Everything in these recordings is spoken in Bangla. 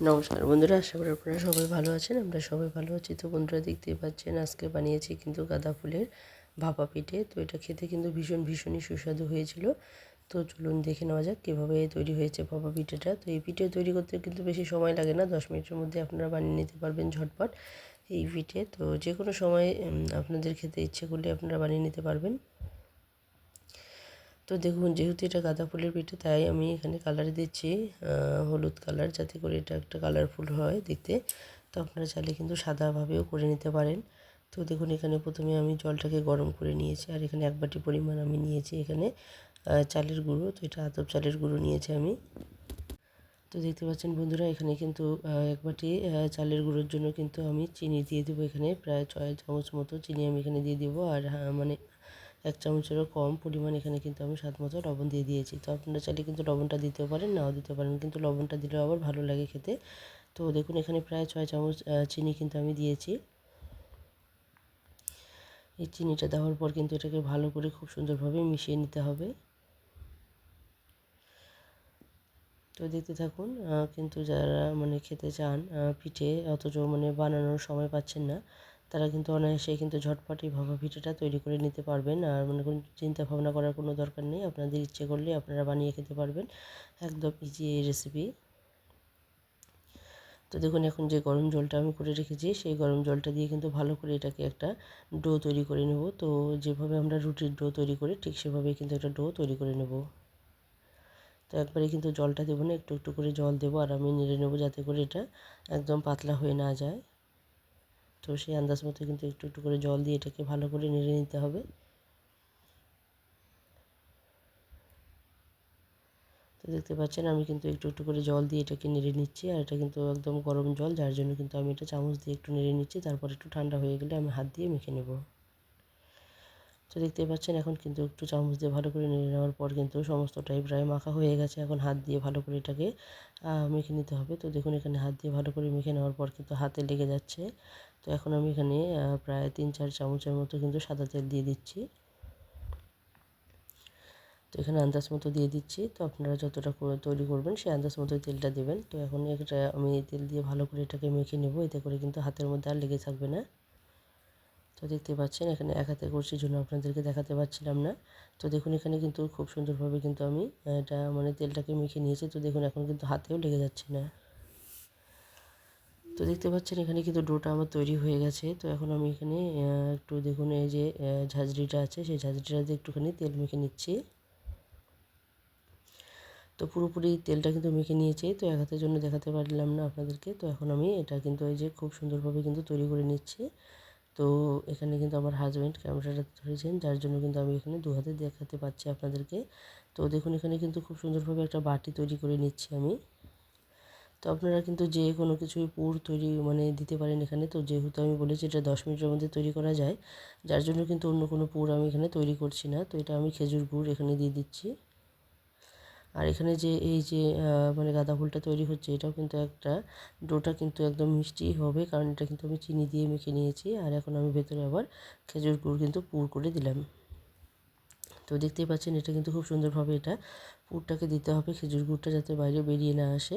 নমস্কার বন্ধুরা, আশা করি আপনারা সবাই ভালো আছেন। আমরা সবাই ভালো আছি। তো বন্ধুরা, দেখতেই পাচ্ছেন, আজকে বানিয়েছি কিন্তু গাঁদা ফুলের ভাপা পিঠে। তো এটা খেতে কিন্তু ভীষণ, ভীষণই সুস্বাদু হয়েছিল। তো চলুন দেখে নেওয়া যাক কীভাবে তৈরি হয়েছে ভাপা পিঠেটা। তো এই পিঠে তৈরি করতে কিন্তু বেশি সময় লাগে না। দশ মিনিটের মধ্যে আপনারা বানিয়ে নিতে পারবেন ঝটপট এই পিঠে। তো যে কোনো সময় আপনাদের খেতে ইচ্ছে করলে আপনারা বানিয়ে নিতে পারবেন। তো দেখুন, যেহেতু এটা গাঁদা ফুলের পিঠে, তাই আমি এখানে কালার দিচ্ছি হলুদ কালার যাতে করে এটা একটা কালারফুল হয় দিতে। তো আপনারা চাইলে কিন্তু সাদাভাবেও করে নিতে পারেন। তো দেখুন, এখানে প্রথমে আমি জলটাকে গরম করে নিয়েছি, আর এখানে এক বাটি পরিমাণ আমি নিয়েছি এখানে চালের গুঁড়ো। তো এটা আতপ চালের গুঁড়ো নিয়েছি আমি। তো দেখতে পাচ্ছেন বন্ধুরা, এখানে কিন্তু এক বাটি চালের গুঁড়োর জন্য কিন্তু আমি চিনি দিয়ে দেবো এখানে। প্রায় ছয় চামচ মতো চিনি আমি এখানে দিয়ে দেবো। আর মানে এক চামচেরও কম পরিমাণ এখানে কিন্তু আমি স্বাদ মতো লবণ দিয়ে দিয়েছি। তো আপনারা চাইলে কিন্তু লবণটা দিতেও পারেন, নাও দিতে পারেন। কিন্তু লবণটা দিলেও আবার ভালো লাগে খেতে। তো দেখুন, এখানে প্রায় ছয় চামচ চিনি কিন্তু আমি দিয়েছি। এই চিনিটা দেওয়ার পর কিন্তু এটাকে ভালো করে খুব সুন্দরভাবে মিশিয়ে নিতে হবে। তো দেখতে থাকুন কিন্তু যারা মানে খেতে চান পিঠে অথচ মানে বানানোর সময় পাচ্ছেন না তারা কিন্তু অনায়াসে কিন্তু ঝটপট এই ভাপা পিঠেটা তৈরি করে নিতে পারবেন। আর মনে করুন চিন্তা ভাবনা করার কোনো দরকার নেই। আপনাদের ইচ্ছে করলে আপনারা বানিয়ে খেতে পারবেন। একদম ইজি এই রেসিপি তো দেখুন, এখন যে গরম জলটা আমি করে রেখেছি, সেই গরম জলটা দিয়ে কিন্তু ভালো করে এটাকে একটা ডো তৈরি করে নেব। তো যেভাবে আমরা রুটির ডো তৈরি করি, ঠিক সেভাবেই কিন্তু একটা ডো তৈরি করে নেব। তো একবারে কিন্তু জলটা দেবো না, একটু একটু করে জল দেবো, আর আমি নেড়ে নেব যাতে করে এটা একদম পাতলা হয়ে না যায়। তো সেই আন্দাজ মতো কিন্তু একটু একটু করে জল দিয়ে এটাকে ভালো করে নেড়ে নিতে হবে। তো দেখতে পাচ্ছেন আমি কিন্তু একটু একটু করে জল দিয়ে এটাকে নেড়ে নিচ্ছি আর এটা কিন্তু একদম গরম জল, যার জন্য কিন্তু আমি এটা চামচ দিয়ে একটু নেড়ে নিচ্ছি, তারপর একটু ঠান্ডা হয়ে গেলে আমি হাত দিয়ে মেখে নেব। তো দেখতে পাচ্ছেন এখন কিন্তু একটু চামচ দিয়ে ভালো করে নেড়ে নেওয়ার পর কিন্তু সমস্তটাই প্রায় মাখা হয়ে গেছে, এখন হাত দিয়ে ভালো করে এটাকে মেখে নিতে হবে। তো দেখুন এখানে হাত দিয়ে ভালো করে মেখে নেওয়ার পর কিন্তু হাতে লেগে যাচ্ছে। তো এখন আমি এখানে প্রায় তিন চার চামচের মতো কিন্তু সাদা তেল দিয়ে দিচ্ছি। তো এখানে আন্দাজ মতো দিয়ে দিচ্ছি। তো আপনারা যতটা তৈরি করবেন সেই আন্দাজ মতো তেলটা দেবেন। তো এখন এটা আমি তেল দিয়ে ভালো করে এটাকে মেখে নেব। এতে করে কিন্তু হাতের মধ্যে আর লেগে থাকবে না। তো দেখতে পাচ্ছেন, এখানে এক হাতে করছি জন্য আপনাদেরকে দেখাতে পারছিলাম না। তো দেখুন, এখানে কিন্তু খুব সুন্দরভাবে কিন্তু আমি এটা মানে তেলটাকে মেখে নিয়েছি। তো দেখুন, এখন কিন্তু হাতেও লেগে যাচ্ছে না। তো দেখতে পাচ্ছেন এখানে কিন্তু ডোটা আমার তৈরি হয়ে গেছে। তো এখন আমি এখানে একটু দেখুন এই যে ঝাঁঝরিটা আছে, সেই ঝাঁঝরিটাতে একটুখানি তেল মেখে নিচ্ছি। তো পুরোপুরি তেলটা কিন্তু মেখে নিয়েছি, তো এক হাতের জন্য দেখাতে পারলাম না আপনাদেরকে। তো এখন আমি এটা কিন্তু এই যে খুব সুন্দরভাবে কিন্তু তৈরি করে নিচ্ছি। তো এখানে কিন্তু আমার হাজব্যান্ড ক্যামেরাটা ধরেছেন, যার জন্য কিন্তু আমি এখানে দু হাতে দেখাতে পাচ্ছি আপনাদেরকে। তো দেখুন এখানে কিন্তু খুব সুন্দরভাবে একটা বাটি তৈরি করে নিচ্ছি আমি। তো আপনারা কিন্তু যে কোনো কিছুই পুর তৈরি মানে দিতে পারেন এখানে। তো যেহেতু আমি বলেছি এটা দশ মিনিটের মধ্যে তৈরি করা যায়, যার জন্য কিন্তু অন্য কোনো পুর আমি এখানে তৈরি করছি না। তো এটা আমি খেজুর গুড় এখানে দিয়ে দিচ্ছি। আর এখানে যে এই যে মানে গাঁদা ফুলটা তৈরি হচ্ছে, এটাও কিন্তু একটা ডোটা কিন্তু একদম মিষ্টি হবে, কারণ এটা কিন্তু আমি চিনি দিয়ে মেখে নিয়েছি। আর এখন আমি ভেতরে আবার খেজুর গুড় কিন্তু পুর করে দিলাম। তো দেখতেই পাচ্ছেন, এটা কিন্তু খুব সুন্দরভাবে এটা পুরটাকে দিতে হবে, খেজুর গুড়টা যাতে বাইরে বেরিয়ে না আসে।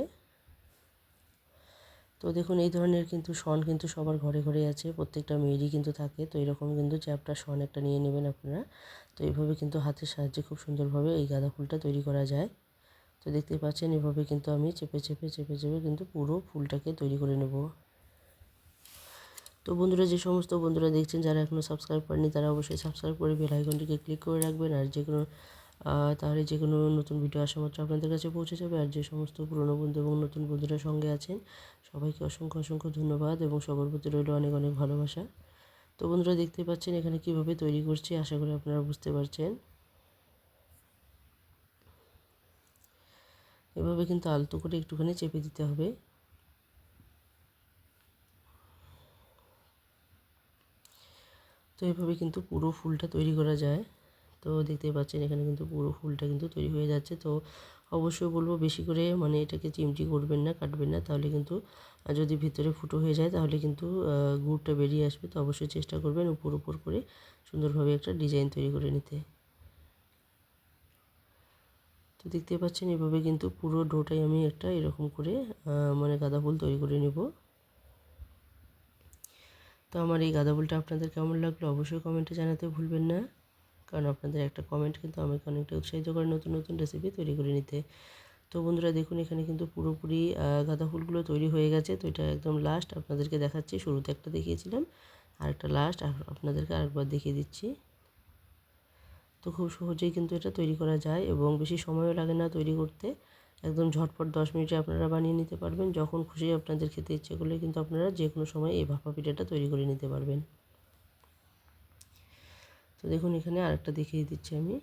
তো দেখুন, এই ধরনের কিন্তু শন কিন্তু সবার ঘরে ঘরে আছে। প্রত্যেকটা মেয়েরই কিন্তু থাকে। তো এরকম কিন্তু চ্যাপটা শন একটা নিয়ে নেবেন আপনারা। তো এইভাবে কিন্তু হাতের সাহায্যে খুব সুন্দরভাবে এই গাঁদা ফুলটা তৈরি করা যায়। তো দেখতে পাচ্ছেন, এভাবে কিন্তু আমি চেপে চেপে চেপে চেপে কিন্তু পুরো ফুলটাকে তৈরি করে নেব। তো বন্ধুরা, যে সমস্ত বন্ধুরা দেখছেন, যারা এখনও সাবস্ক্রাইব করেনি তারা অবশ্যই সাবস্ক্রাইব করে বেল আইকনটিকে ক্লিক করে রাখবেন। আর যে কোনো তাহলে যে কোনো নতুন ভিডিও আসা মাত্র আপনাদের কাছে পৌঁছে যাবে। আর যে সমস্ত পুরনো বন্ধু এবং নতুন বন্ধুরা সঙ্গে আছেন, সবাইকে অসংখ্য অসংখ্য ধন্যবাদ এবং সবার প্রতি রইল অনেক অনেক ভালোবাসা। তো বন্ধুরা দেখতে পাচ্ছেন এখানে কীভাবে তৈরি করছি, আশা করি আপনারা বুঝতে পারছেন। এভাবে কিন্তু আলতো করে একটুখানি চেপে দিতে হবে। তো এভাবে কিন্তু পুরো ফুলটা তৈরি করা যায়। তো দেখতে পাচ্ছেন এখানে কিন্তু পুরো ফুলটা কিন্তু তৈরি হয়ে যাচ্ছে। তো অবশ্যই বলব বেশি করে মানে এটাকে চিমটি করবেন না, কাটবেন না। তাহলে কিন্তু যদি ভিতরে ফুটো হয়ে যায় তাহলে কিন্তু গুড়টা বেরিয়ে আসবে। তো অবশ্যই চেষ্টা করবেন উপর উপর করে সুন্দরভাবে একটা ডিজাইন তৈরি করে নিতে। তো দেখতে পাচ্ছেন এভাবে কিন্তু পুরো ডোটাই আমি একটা এরকম করে মানে গাঁদা ফুল তৈরি করে নেব। তো আমার এই গাঁদা ফুলটা আপনাদের কেমন লাগল অবশ্যই কমেন্টে জানাতে ভুলবেন না। কারণ আপনাদের একটা কমেন্ট কিন্তু আমাকে অনেকটা উৎসাহিত করে নতুন নতুন রেসিপি তৈরি করে নিতে। তো বন্ধুরা দেখুন, এখানে কিন্তু পুরোপুরি গাঁদা ফুলগুলো তৈরি হয়ে গেছে। তো এটা একদম লাস্ট আপনাদেরকে দেখাচ্ছি। শুরুতে একটা দেখিয়েছিলাম, আর একটা লাস্ট আপনাদেরকে আরেকবার দেখিয়ে দিচ্ছি। তো খুব সহজেই কিন্তু এটা তৈরি করা যায় এবং বেশি সময়ও লাগে না তৈরি করতে। একদম ঝটপট দশ মিনিটে আপনারা বানিয়ে নিতে পারবেন। যখন খুশি আপনাদের খেতে ইচ্ছে করলে কিন্তু আপনারা যে কোনো সময় এই ভাপা পিঠাটা তৈরি করে নিতে পারবেন। তো দেখুন, এখানে আরেকটা দেখিয়ে দিচ্ছি আমি।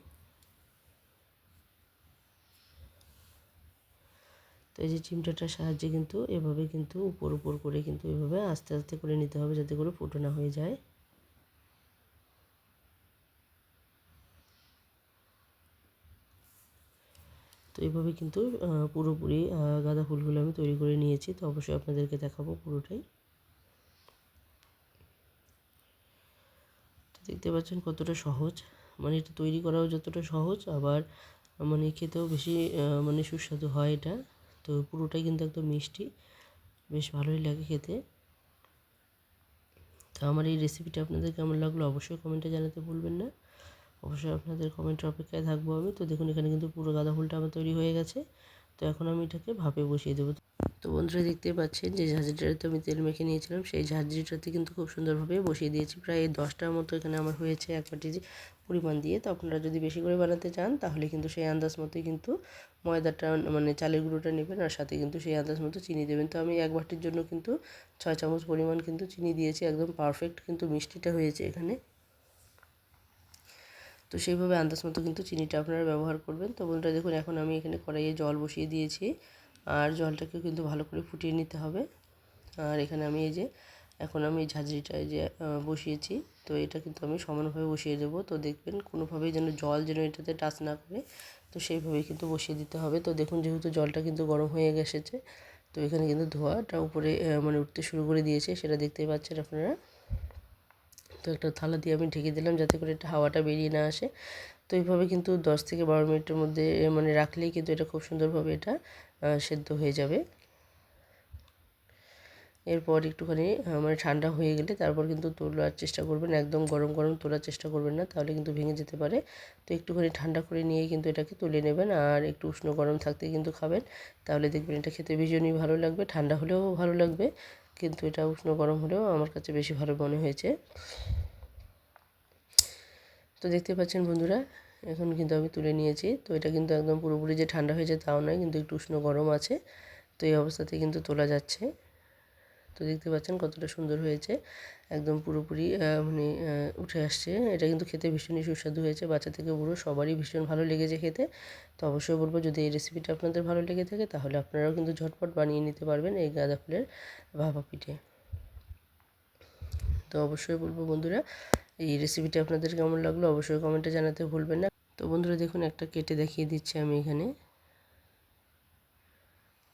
তো এই যে চিমটাটার সাহায্যে কিন্তু এভাবে কিন্তু উপর উপর করে কিন্তু এভাবে আস্তে আস্তে করে নিতে হবে যাতে করে ফুটো না হয়ে যায়। তো এইভাবে কিন্তু পুরোপুরি গাঁদা ফুলগুলো আমি তৈরি করে নিয়েছি। তো অবশ্যই আপনাদেরকে দেখাবো পুরোটাই। দেখতে পাচ্ছেন কতটা সহজ। মানে এটা তৈরি করাও যতটা সহজ, আবার মানে খেতেও বেশি মানে সুস্বাদু হয় এটা। তো পুরোটাই কিন্তু একদম মিষ্টি। বেশ ভালোই লাগে খেতে। তো আমার এই রেসিপিটা আপনাদের কেমন লাগল অবশ্যই কমেন্টে জানাতে ভুলবেন না। অবশ্যই আপনাদের কমেন্টের অপেক্ষায় থাকব আমি। তো দেখুন, এখানে কিন্তু পুরো গাঁদা ফুলটা আমার তৈরি হয়ে গেছে। তো এখন আমি এটাকে ভাপে বসিয়ে দেবো। তো বন্ধুরা দেখতে পাচ্ছেন যে ঝাঁঝরিটাতে আমি তেল মেখে নিয়েছিলাম, সেই ঝাঁঝরিটাতে কিন্তু খুব সুন্দরভাবে বসিয়ে দিয়েছি। প্রায় দশটার মতো এখানে আমার হয়েছে এক বাটি পরিমাণ দিয়ে। তো আপনারা যদি বেশি করে বানাতে চান, তাহলে কিন্তু সেই আন্দাজ মতোই কিন্তু ময়দাটা মানে চালের গুঁড়োটা নেবেন আর সাথে কিন্তু সেই আন্দাজ মতো চিনি দেবেন। তো আমি এক বাটির জন্য কিন্তু ছয় চামচ পরিমাণ কিন্তু চিনি দিয়েছি, একদম পারফেক্ট কিন্তু মিষ্টিটা হয়েছে এখানে। তো সেইভাবে আন্দাজ মতো কিন্তু চিনিটা আপনারা ব্যবহার করবেন। তো বন্ধুরা দেখুন, এখন আমি এখানে কড়াইয়ে জল বসিয়ে দিয়েছি। আর জলটাকে কিন্তু ভালো করে ফুটিয়ে নিতে হবে। আর এখানে আমি এই যে, এখন আমি ঝাঁঝরিটা যে বসিয়েছি। তো এটা কিন্তু আমি সমানভাবে বসিয়ে দেবো। তো দেখবেন কোনোভাবেই যেন জল যেন এটাতে টাচ না করে, তো সেইভাবেই কিন্তু বসিয়ে দিতে হবে। তো দেখুন, যেহেতু জলটা কিন্তু গরম হয়ে গেছেছে তো এখানে কিন্তু ধোয়াটা উপরে মানে উঠতে শুরু করে দিয়েছে, সেটা দেখতেই পাচ্ছেন আপনারা। তো একটা থালা দিয়ে আমি ঢেকে দিলাম যাতে করে এটা হাওয়াটা বেরিয়ে না আসে। তো এইভাবে কিন্তু দশ থেকে বারো মিনিটের মধ্যে মানে রাখলেই কিন্তু এটা খুব সুন্দরভাবে এটা সেদ্ধ হয়ে যাবে। এরপর একটুখানি মানে ঠান্ডা হয়ে গেলে তারপর কিন্তু তোলার চেষ্টা করবেন। একদম গরম গরম তোলার চেষ্টা করবেন না, তাহলে কিন্তু ভেঙে যেতে পারে। তো একটুখানি ঠান্ডা করে নিয়ে কিন্তু এটাকে তুলে নেবেন আর একটু উষ্ণ গরম থাকতে কিন্তু খাবেন। তাহলে দেখবেন এটা খেতে ভীষণই ভালো লাগবে, ঠান্ডা হলেও ভালো লাগবে। কিন্তু এটা উষ্ণ গরম হলেও আমার কাছে বেশি ভালো মনে হয়েছে। তো দেখতে পাচ্ছেন বন্ধুরা, এখন কিন্তু আমি তুলে নিয়েছি। তো এটা কিন্তু একদম পুরোপুরি যে ঠান্ডা হয়েছে তাও নয়, কিন্তু একটু উষ্ণ গরম আছে। তো এই অবস্থাতে কিন্তু তোলা যাচ্ছে। তো দেখতে পাচ্ছেন কতটা সুন্দর হয়েছে। একদম পুরোপুরি মানে উঠে আসছে। এটা কিন্তু খেতে ভীষণই সুস্বাদু হয়েছে। বাচ্চা থেকে বুড়ো সবারই ভীষণ ভালো লেগেছে খেতে। তো অবশ্যই বলব, যদি এই রেসিপিটা আপনাদের ভালো লেগে থাকে, তাহলে আপনারাও কিন্তু ঝটপট বানিয়ে নিতে পারবেন এই গাঁদা ফুলের ভাপা পিঠে। তো অবশ্যই বলব বন্ধুরা, এই রেসিপিটা আপনাদের কেমন লাগল অবশ্যই কমেন্টে জানাতে ভুলবেন না। তো বন্ধুরা, দেখুন একটা কেটে দেখিয়ে দিচ্ছি আমি এখানে।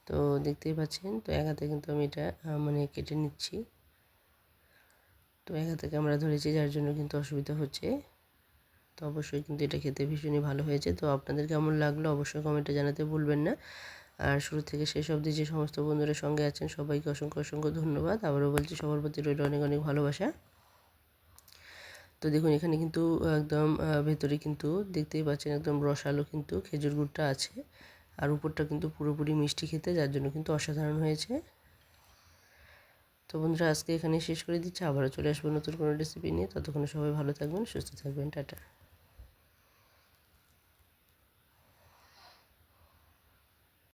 তো দেখতেই পাচ্ছেন, তো এক হাতে কিন্তু আমি এটা মানে কেটে নিচ্ছি। তো এক হাতে ক্যামেরা ধরেছি, যার জন্য কিন্তু অসুবিধা হচ্ছে। তো অবশ্যই কিন্তু এটা খেতে ভীষণই ভালো হয়েছে। তো আপনাদের কেমন লাগল অবশ্যই কমেন্টে জানাতে ভুলবেন না। আর শুরু থেকে শেষ অবধি যে সমস্ত বন্ধুরা সঙ্গে আছেন, সবাইকে অসংখ্য অসংখ্য ধন্যবাদ। আবারও বলছি, সবার প্রতি রইল অনেক অনেক ভালোবাসা। তো দেখুন, এখানে কিন্তু একদম ভেতরে কিন্তু দেখতেই পাচ্ছেন একদম রসালো কিন্তু খেজুর গুড়টা আছে। আর উপরটা কিন্তু পুরোপুরি মিষ্টি খেতে, যার জন্য কিন্তু অসাধারণ হয়েছে। তো বন্ধুরা, আজকে এখানে শেষ করে দিচ্ছি। আবারও চলে আসব নতুন কোনো রেসিপি নিয়ে। ততক্ষণে সবাই ভালো থাকবেন, সুস্থ থাকবেন, টাটা।